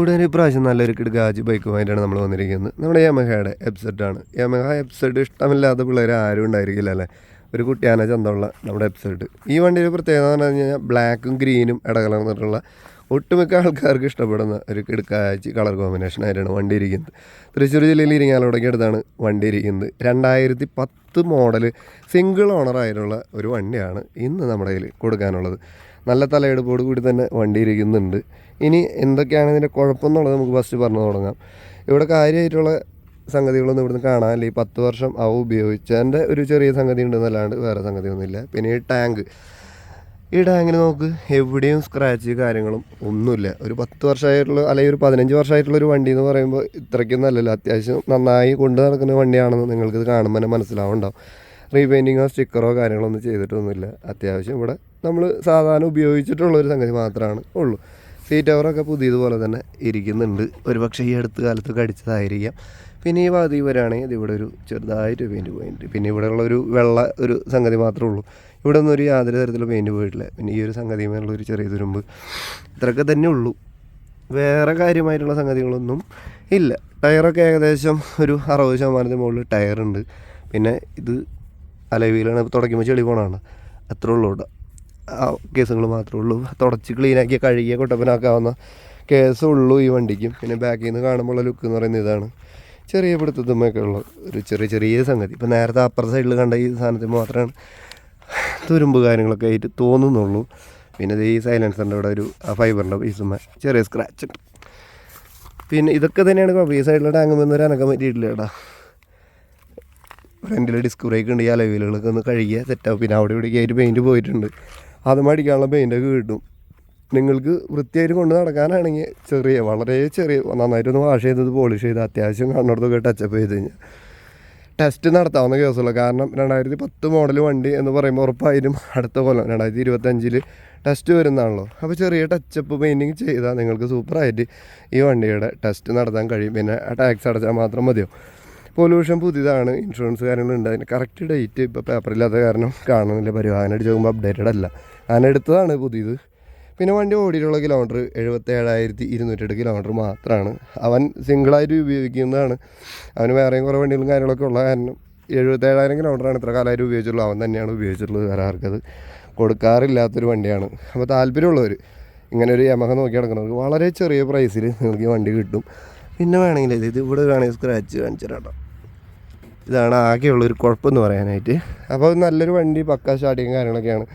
ഉടനെ ഇപ്രാവശ്യം നല്ലൊരു കിടക്കാജ് ബൈക്കുമായിട്ടാണ് നമ്മൾ വന്നിരിക്കുന്നത്. നമ്മുടെ യമഹയുടെ എപ്സെറ്റാണ് യമഹ എബ്സെറ്റ് ഇഷ്ടമില്ലാത്ത പിള്ളേർ ആരും ഉണ്ടായിരിക്കില്ല അല്ലേ? ഒരു കുട്ടിയാന ചന്തമുള്ള നമ്മുടെ എബ്സെറ്റ് ഈ വണ്ടിയുടെ പ്രത്യേകത എന്ന് പറഞ്ഞു കഴിഞ്ഞാൽ ബ്ലാക്കും ഗ്രീനും ഇടകലർന്നിട്ടുള്ള ഒട്ടുമിക്ക ആൾക്കാർക്ക് ഇഷ്ടപ്പെടുന്ന ഒരു കിടക്കാച്ചി കളർ കോമ്പിനേഷൻ ആയിട്ടാണ് വണ്ടി ഇരിക്കുന്നത്. തൃശ്ശൂർ ജില്ലയിൽ ഇരിങ്ങാലോടൊക്കെ അടുത്താണ് വണ്ടി ഇരിക്കുന്നത്. രണ്ടായിരത്തി പത്ത് മോഡൽ സിംഗിൾ ഓണറായിട്ടുള്ള ഒരു വണ്ടിയാണ് ഇന്ന് നമ്മുടെ കയ്യിൽ കൊടുക്കാനുള്ളത്. നല്ല തലയെടുപ്പോട് കൂടി തന്നെ വണ്ടി ഇരിക്കുന്നുണ്ട്. ഇനി എന്തൊക്കെയാണ് ഇതിന്റെ കുഴപ്പമെന്നുള്ളത് നമുക്ക് ഫസ്റ്റ് പറഞ്ഞു തുടങ്ങാം. ഇവിടെ കാര്യമായിട്ടുള്ള സംഗതികളൊന്നും ഇവിടുന്ന് കാണാനില്ല. ഈ പത്ത് വർഷം അവ ഉപയോഗിച്ചതിന്റെ ഒരു ചെറിയ സംഗതി ഉണ്ടെന്നല്ലാണ്ട് വേറെ സംഗതി സംഗതിയൊന്നുമില്ല. പിന്നെ ഈ ടാങ്ക്. ഈ ടാങ്കിന് നമുക്ക് എവിടെയും സ്ക്രാച്ച് കാര്യങ്ങളും ഒന്നുമില്ല. ഒരു പത്ത് വർഷമായിട്ടുള്ള അല്ലെങ്കിൽ ഒരു പതിനഞ്ച് വർഷമായിട്ടുള്ള ഒരു വണ്ടി എന്ന് പറയുമ്പോൾ ഇത്രയ്ക്കും അല്ലല്ലോ അത്യാവശ്യം നന്നായി കൊണ്ടു നടക്കുന്ന വണ്ടിയാണെന്ന് നിങ്ങൾക്ക് കാണുമ്പോൾ തന്നെ മനസ്സിലാവുണ്ടാവും റീപെയിന്റിങ്ങോ സ്റ്റിക്കറോ കാര്യങ്ങളൊന്നും ചെയ്തിട്ടൊന്നുമില്ല. അത്യാവശ്യം ഇവിടെ നമ്മൾ സാധാരണ ഉപയോഗിച്ചിട്ടുള്ള ഒരു സംഗതി മാത്രമാണ് ഉള്ളൂ. സീറ്റ് കവറൊക്കെ പുതിയതുപോലെ തന്നെ ഇരിക്കുന്നുണ്ട്. ഒരു പക്ഷേ ഈ അടുത്ത കാലത്ത് കടിച്ചതായിരിക്കാം. പിന്നെ ഈ ഭാഗത്ത് വരാണെങ്കിൽ ഇവിടെ ഒരു ചെറുതായിട്ട് പെയിന്റ് പോയിട്ടുണ്ട്. പിന്നെ ഇവിടെയുള്ള ഒരു വെള്ള ഒരു സംഗതി മാത്രമേ ഉള്ളൂ. ഇവിടെ ഒന്നും ഒരു യാതൊരു തരത്തിലുള്ള പെയിന്റ് പോയിട്ടില്ല. പിന്നെ ഈ ഒരു സംഗതിയുമായുള്ള ഒരു ചെറിയ തുരുമ്പ് ഇത്രയൊക്കെ തന്നെ ഉള്ളൂ. വേറെ കാര്യമായിട്ടുള്ള സംഗതികളൊന്നും ഇല്ല. ടയറൊക്കെ ഏകദേശം ഒരു അറുപത് ശതമാനത്തിന് മുകളിൽ ടയറുണ്ട്. പിന്നെ ഇത് അലവിയിലാണ് തുടയ്ക്കുമ്പോൾ ചെളി പോണാണ് അത്രേ ഉള്ളൂ ഇവിടെ. കേസുകൾ മാത്രമേ ഉള്ളൂ. തുടച്ച് ക്ലീനാക്കി കഴുകിയ കൊട്ടപ്പനാക്കാവുന്ന കേസേ ഉള്ളൂ ഈ വണ്ടിക്കും. പിന്നെ ബാക്കിൽ നിന്ന് കാണുമ്പോഴുള്ള ലുക്ക് എന്ന് പറയുന്നത് ഇതാണ്. ചെറിയ പിടുത്തത്തുമ്മയൊക്കെ ഉള്ള ഒരു ചെറിയ ചെറിയ സംഗതി. ഇപ്പം നേരത്തെ അപ്പുറ സൈഡിൽ കണ്ട ഈ സാധനത്തിൽ മാത്രമാണ് തുരുമ്പ് കാര്യങ്ങളൊക്കെ ആയിട്ട് തോന്നുന്നുള്ളൂ. പിന്നെ ഇത് ഈ സൈലൻസറിന്റെ അവിടെ ഒരു ആ ഫൈബറിന്റെ പീസുമ്മ ചെറിയ സ്ക്രാച്ച് ഉണ്ട് പിന്നെ ഇതൊക്കെ തന്നെയാണ് കുഴപ്പം. ഈ സൈഡിലെ ടാങ്ക് വന്ന് ഒരു അനക്കം പറ്റിയിട്ടില്ല കേട്ടാ ഫ്രണ്ടിൽ ഡിസ്ക് ബ്രേക്ക് ഉണ്ട്. ഈ അലവിലുകളൊക്കെ ഒന്ന് കഴുകിയ സെറ്റാവും പിന്നെ അവിടെ ഇവിടേക്ക് ആയിട്ട് പെയിന്റ് പോയിട്ടുണ്ട്. അത് മടിക്കാനുള്ള പെയിന്റൊക്കെ കിട്ടും. നിങ്ങൾക്ക് വൃത്തിയായിട്ട് കൊണ്ട് നടക്കാനാണെങ്കിൽ ചെറിയ വളരെ ചെറിയ നന്നായിട്ടൊന്ന് വാഷ് ചെയ്തത് പോളിഷ് ചെയ്ത് അത്യാവശ്യം കണ്ണെടുത്തൊക്കെ ടച്ചപ്പ് ചെയ്ത് കഴിഞ്ഞാൽ ടെസ്റ്റ് നടത്താവുന്ന കേസുള്ളൂ കാരണം രണ്ടായിരത്തി പത്ത് മോഡൽ വണ്ടി എന്ന് പറയുമ്പോൾ ഉറപ്പായാലും അടുത്ത കൊല്ലം രണ്ടായിരത്തി ഇരുപത്തഞ്ചിൽ ടെസ്റ്റ് വരുന്നതാണല്ലോ. അപ്പോൾ ചെറിയ ടച്ചപ്പ് പെയിന്റിങ് ചെയ്താൽ നിങ്ങൾക്ക് സൂപ്പറായിട്ട് ഈ വണ്ടിയുടെ ടെസ്റ്റ് നടത്താൻ കഴിയും. പിന്നെ ടാക്സ് അടച്ചാൽ മാത്രം മതിയോ പൊല്യൂഷൻ പുതിയതാണ്. ഇൻഷുറൻസ് കാര്യങ്ങളുണ്ട്. അതിന് കറക്റ്റ് ഡേറ്റ് ഇപ്പോൾ പേപ്പറില്ലാത്ത കാരണം കാണുന്നില്ല. പരിവാഹനം അടിച്ച് നോക്കുമ്പോൾ അപ്ഡേറ്റഡ് അല്ല. അങ്ങനെ എടുത്തതാണ് പുതിയത്. പിന്നെ വണ്ടി ഓടിയിട്ടുള്ള കിലോമീറ്റർ എഴുപത്തേഴായിരത്തി ഇരുന്നൂറ്റെട്ട് കിലോമീറ്റർ മാത്രമാണ് അവൻ സിംഗിളായിട്ട് ഉപയോഗിക്കുന്നതാണ്. അവന് വേറെയും കുറേ വണ്ടികളും കാര്യങ്ങളൊക്കെ ഉള്ള കാരണം എഴുപത്തേഴായിരം കിലോമീറ്ററാണ് ഇത്ര കാലമായിട്ട് ഉപയോഗിച്ചിട്ടുള്ളത്. അവൻ തന്നെയാണ് ഉപയോഗിച്ചിട്ടുള്ളത്. വേറെ ആർക്കത് കൊടുക്കാറില്ലാത്തൊരു വണ്ടിയാണ്. അപ്പോൾ താല്പര്യമുള്ളവർ ഇങ്ങനെ ഒരു യമഹ നോക്കി നടക്കുന്നത് വളരെ ചെറിയ പ്രൈസിൽ നിങ്ങൾക്ക് വണ്ടി കിട്ടും. പിന്നെ വേണമെങ്കിൽ ഇത് ഇവിടെ വേണമെങ്കിൽ സ്ക്രാച്ച് കാണിച്ചു ഇതാണ് ആകെയുള്ളൊരു കുഴപ്പമെന്ന് പറയാനായിട്ട്. അപ്പോൾ നല്ലൊരു വണ്ടി പക്ക സ്റ്റാർട്ടിങ് കാര്യങ്ങളൊക്കെയാണ്.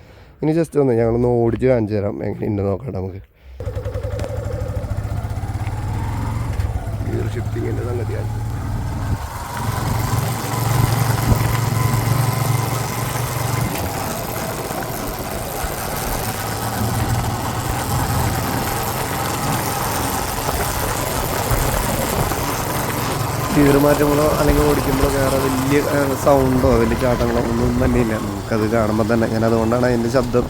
ഇനി ജസ്റ്റ് ഒന്ന് ഞങ്ങളൊന്ന് ഓടിച്ച് കാണിച്ചു തരാം. എങ്ങനെയുണ്ട് നോക്കട്ടെ നമുക്ക്. ഷിഫ്റ്റിങ്ങിന്റെ സംഗതിയാണ്. ഗിയർ മാറ്റുമ്പോഴോ അല്ലെങ്കിൽ ഓടിക്കുമ്പോഴോ വേറെ വലിയ സൗണ്ടോ വലിയ ചാട്ടങ്ങളോ ഒന്നും തന്നെ ഇല്ല നമുക്കത് കാണുമ്പോൾ തന്നെ. ഞാൻ അതുകൊണ്ടാണ് അതിന്റെ ശബ്ദം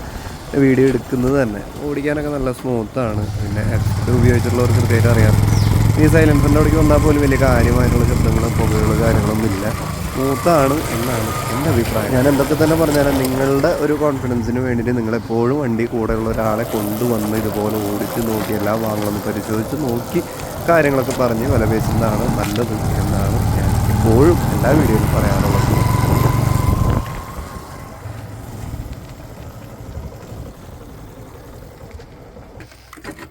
വീഡിയോ എടുക്കുന്നത് തന്നെ. ഓടിക്കാനൊക്കെ നല്ല സ്മൂത്താണ് പിന്നെ ഹെഡ്സെറ്റ് ഉപയോഗിച്ചിട്ടുള്ളവർക്ക് കൃത്യമായിട്ട് അറിയാം. ഈ സൈലൻസറിന്റെ അവിടേക്ക് വന്നാൽ പോലും വലിയ കാര്യമായിട്ടുള്ള ശബ്ദങ്ങളോ പുകകളോ കാര്യങ്ങളൊന്നും ഇല്ല. സ്മൂത്താണ് എന്നാണ് എന്റെ അഭിപ്രായം. ഞാൻ എന്തൊക്കെ തന്നെ പറഞ്ഞാലും നിങ്ങളുടെ ഒരു കോൺഫിഡൻസിന് വേണ്ടിയിട്ട് നിങ്ങളെപ്പോഴും വണ്ടി കൂടെയുള്ള ഒരാളെ കൊണ്ടുവന്ന് ഇതുപോലെ ഓടിച്ച് നോക്കി എല്ലാം വാങ്ങണമെന്ന് പരിശോധിച്ച് നോക്കി കാര്യങ്ങളൊക്കെ പറഞ്ഞ് വില പേശുന്നതാണ് നല്ലത് എന്നാണ് ഞാൻ എപ്പോഴും എല്ലാ വീഡിയോയിലും പറയാറുള്ളത്.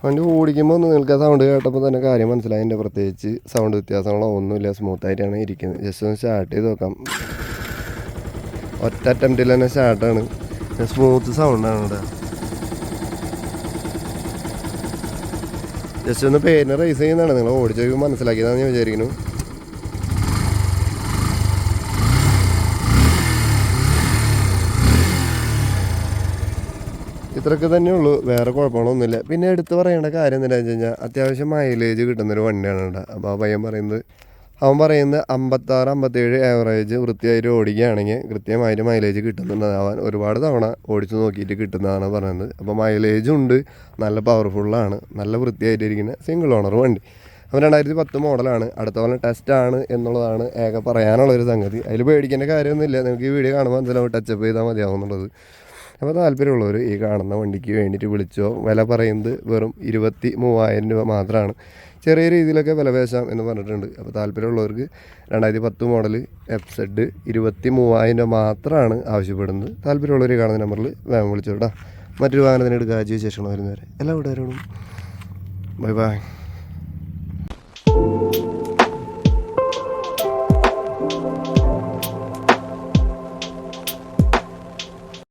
വണ്ടി ഓടിക്കുമ്പോൾ ഒന്ന് നിങ്ങൾക്ക് സൗണ്ട് കേട്ടപ്പോൾ തന്നെ കാര്യം മനസ്സിലായി. എന്റെ പ്രത്യേകിച്ച് സൗണ്ട് വ്യത്യാസങ്ങളോ ഒന്നുമില്ല. സ്മൂത്തായിട്ടാണ് ഇരിക്കുന്നത്. ജസ്റ്റ് ഒന്ന് സ്റ്റാർട്ട് ചെയ്ത് നോക്കാം. ഒറ്റ അറ്റംപ്റ്റിൽ തന്നെ സ്റ്റാർട്ടാണ് സ്മൂത്ത് സൗണ്ടാണ് ഇവിടെ. ജസ്റ്റ് ഒന്ന് പേരിനെ റേസ് ചെയ്യുന്നതാണ്. നിങ്ങൾ ഓടിച്ചു മനസ്സിലാക്കിയതാണ് ഞാൻ വിചാരിക്കുന്നു. ഇത്രയൊക്കെ തന്നെ ഉള്ളൂ. വേറെ കുഴപ്പങ്ങളൊന്നുമില്ല. പിന്നെ എടുത്ത് പറയേണ്ട കാര്യം എന്താണെന്ന് വെച്ച് കഴിഞ്ഞാൽ അത്യാവശ്യം മൈലേജ് കിട്ടുന്നൊരു വണ്ടിയാണ് കേട്ടോ. അപ്പോൾ ആ പയ്യൻ പറയുന്നത് അവൻ പറയുന്നത് അമ്പത്താറ് അമ്പത്തേഴ് ആവറേജ് വൃത്തിയായിട്ട് ഓടിക്കുകയാണെങ്കിൽ കൃത്യമായിട്ട് മൈലേജ് കിട്ടുന്നുണ്ട്. അവൻ ഒരുപാട് തവണ ഓടിച്ചു നോക്കിയിട്ട് കിട്ടുന്നതാണ് പറയുന്നത്. അപ്പോൾ മൈലേജും ഉണ്ട്. നല്ല പവർഫുള്ളാണ് നല്ല വൃത്തിയായിട്ടിരിക്കുന്ന സിംഗിൾ ഓണർ വണ്ടി. അവൻ രണ്ടായിരത്തി പത്ത് മോഡലാണ് അടുത്ത പോലെ ടെസ്റ്റാണ് എന്നുള്ളതാണ് ഏക പറയാനുള്ളൊരു സംഗതി. അതിൽ പേടിക്കേണ്ട കാര്യമൊന്നുമില്ല. നിങ്ങൾക്ക് ഈ വീഡിയോ കാണുമ്പോൾ എന്തെങ്കിലും ടച്ചപ്പ് ചെയ്താൽ മതിയാവും എന്നുള്ളത്. അപ്പോൾ താല്പര്യമുള്ളവർ ഈ കാണുന്ന വണ്ടിക്ക് വേണ്ടിയിട്ട് വിളിച്ചോ വില പറയുന്നത് വെറും ഇരുപത്തി മൂവായിരം രൂപ മാത്രമാണ് ചെറിയ രീതിയിലൊക്കെ വില പേശാം എന്ന് പറഞ്ഞിട്ടുണ്ട്. അപ്പോൾ താല്പര്യമുള്ളവർക്ക് രണ്ടായിരത്തി പത്ത് മോഡൽ എഫ് സെഡ് ഇരുപത്തി മൂവായിരം രൂപ മാത്രമാണ് ആവശ്യപ്പെടുന്നത്. താല്പര്യമുള്ളവർ കാണുന്ന നമ്പറിൽ വേഗം വിളിച്ചോട്ടാ മറ്റൊരു വാഹനത്തിന് എടുക്കുക ശേഷം വരുന്നവരെ. എല്ലാ വീട്ടുകാരോടും ബൈ ബൈ.